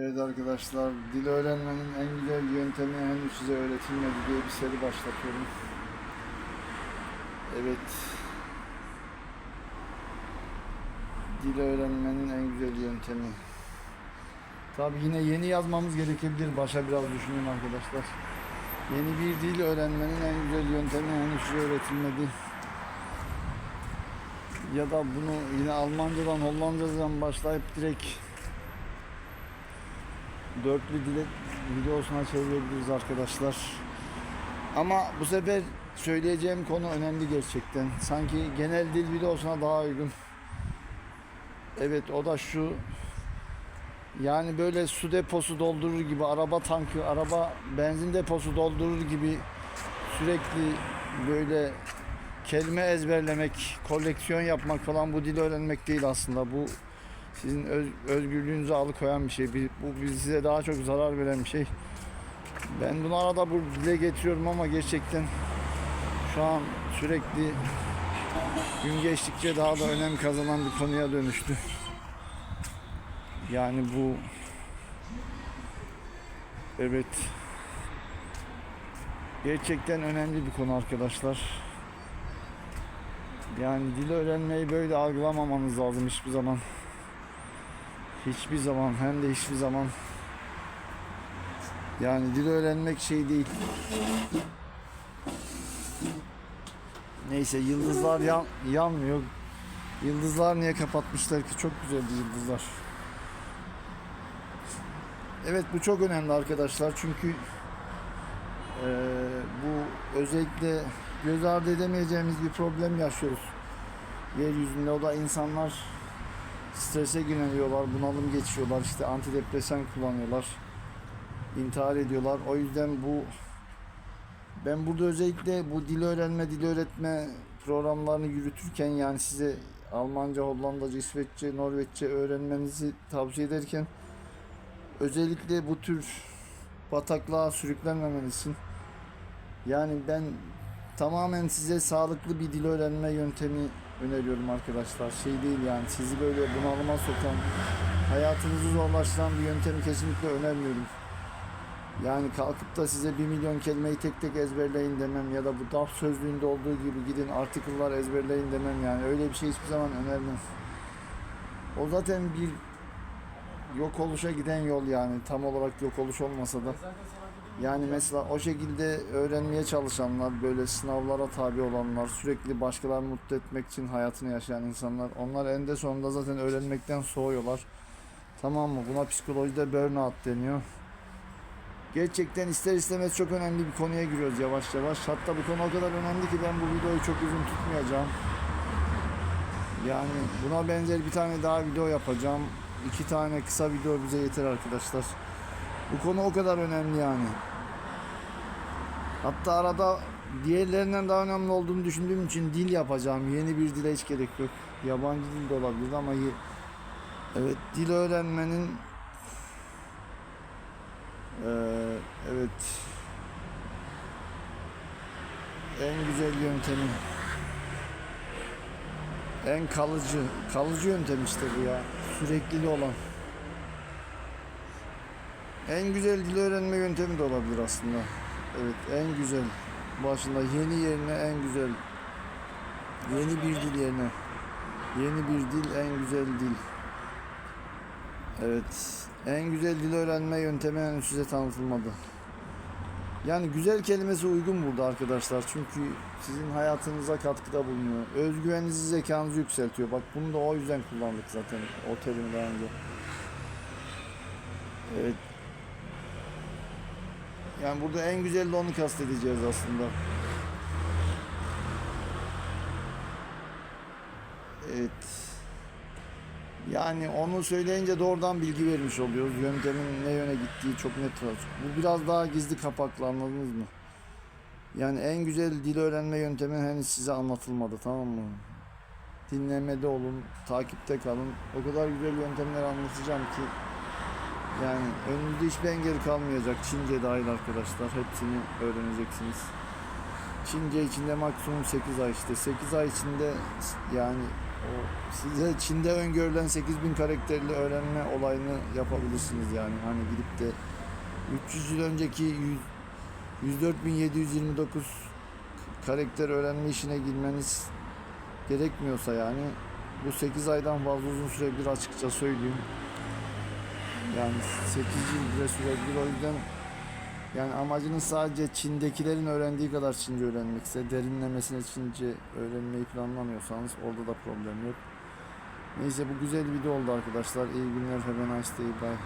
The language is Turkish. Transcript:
Evet arkadaşlar, dil öğrenmenin en güzel yöntemi henüz size öğretilmedi diye bir seri başlatıyorum. Evet. Dil öğrenmenin en güzel yöntemi. Tabi yine yeni yazmamız gerekebilir. Başa biraz düşünün arkadaşlar. Yeni bir dil öğrenmenin en güzel yöntemi henüz size öğretilmedi. Ya da bunu yine Almancadan, Hollandacadan başlayıp direkt dörtlü dile videosuna çevirebiliriz arkadaşlar. Ama bu sefer söyleyeceğim konu önemli gerçekten. Sanki genel dil videosuna daha uygun. Evet o da şu. Yani böyle su deposu doldurur gibi, araba tankı, araba benzin deposu doldurur gibi sürekli böyle kelime ezberlemek, koleksiyon yapmak falan bu dili öğrenmek değil aslında. Bu sizin öz, özgürlüğünüzü alıkoyan bir şey. Bu size daha çok zarar veren bir şey. Ben bunu arada bu dile getiriyorum ama gerçekten şu an sürekli gün geçtikçe daha da önem kazanan bir konuya dönüştü. Yani bu evet gerçekten önemli bir konu arkadaşlar. Yani dil öğrenmeyi böyle algılamamanız lazım hiçbir zaman. Hiçbir zaman hem de hiçbir zaman yani dil öğrenmek şey değil. Neyse yıldızlar yan, yanmıyor. Yıldızlar niye kapatmışlar ki? Çok güzeldi yıldızlar. Evet bu çok önemli arkadaşlar çünkü eee, bu özellikle göz ardı edemeyeceğimiz bir problem yaşıyoruz. Yeryüzünde o da insanlar strese gireniyorlar, bunalım geçiyorlar, işte antidepresan kullanıyorlar, intihar ediyorlar. O yüzden bu ben burada özellikle bu dil öğrenme, dil öğretme programlarını yürütürken yani size Almanca, Hollandaca, İsveççe, Norveççe öğrenmenizi tavsiye ederken özellikle bu tür bataklığa sürüklenmemeniz için yani ben tamamen size sağlıklı bir dil öğrenme yöntemi öneriyorum arkadaşlar. Şey değil yani sizi böyle bunalıma sokan, hayatınızı zorlaştıran bir yöntemi kesinlikle önermiyorum. Yani kalkıp da size bir milyon kelimeyi tek tek ezberleyin demem ya da bu DAF sözlüğünde olduğu gibi gidin article'lar ezberleyin demem yani öyle bir şey hiçbir zaman önermem. O zaten bir yok oluşa giden yol yani tam olarak yok oluş olmasa da. Yani mesela o şekilde öğrenmeye çalışanlar, böyle sınavlara tabi olanlar, sürekli başkalarını mutlu etmek için hayatını yaşayan insanlar, onlar eninde sonunda zaten öğrenmekten soğuyorlar. Tamam mı? Buna psikolojide burnout deniyor. Gerçekten ister istemez çok önemli bir konuya giriyoruz yavaş yavaş. Hatta bu konu o kadar önemli ki ben bu videoyu çok uzun tutmayacağım. Yani buna benzer bir tane daha video yapacağım. İki tane kısa video bize yeter arkadaşlar. Bu konu o kadar önemli yani. Hatta arada diğerlerinden daha önemli olduğunu düşündüğüm için dil yapacağım. Yeni bir dile hiç gerek yok. Yabancı dil de olabilir ama evet dil öğrenmenin Eee, evet en güzel yöntemi en kalıcı kalıcı yöntem işte bu ya sürekliliği olan en güzel dil öğrenme yöntemi de olabilir aslında. Evet en güzel. Başında yeni yerine en güzel. Yeni bir dil yerine. Yeni bir dil en güzel dil. Evet. En güzel dil öğrenme yöntemi henüz size tanıtılmadı. Yani güzel kelimesi uygun burada arkadaşlar. Çünkü sizin hayatınıza katkıda bulunuyor. Özgüveninizi, zekanızı yükseltiyor. Bak bunu da o yüzden kullandık zaten o terimi daha önce. Evet. Yani burada en güzel de onu kastedeceğiz aslında. Evet. Yani onu söyleyince doğrudan bilgi vermiş oluyoruz. Yöntemin ne yöne gittiği çok net var. Bu biraz daha gizli kapaklı anladınız mı? Yani en güzel dil öğrenme yöntemi henüz size anlatılmadı tamam mı? Dinlemede olun, takipte kalın. O kadar güzel yöntemler anlatacağım ki yani önünüzde hiçbir engel kalmayacak. Çince dahil arkadaşlar. Hepsini öğreneceksiniz. Çince içinde maksimum 8 ay işte. 8 ay içinde yani size Çin'de öngörülen 8000 karakterli öğrenme olayını yapabilirsiniz yani. Hani gidip de 300 yıl önceki 100 104.729 karakter öğrenme işine girmeniz gerekmiyorsa yani bu 8 aydan fazla uzun sürebilir açıkça söyleyeyim. Yani 8 yıl bile sürebilir o yüzden yani amacınız sadece Çin'dekilerin öğrendiği kadar Çince öğrenmekse, derinlemesine Çince öğrenmeyi planlamıyorsanız orada da problem yok. Neyse bu güzel bir video oldu arkadaşlar. İyi günler. Have a nice day. Bye.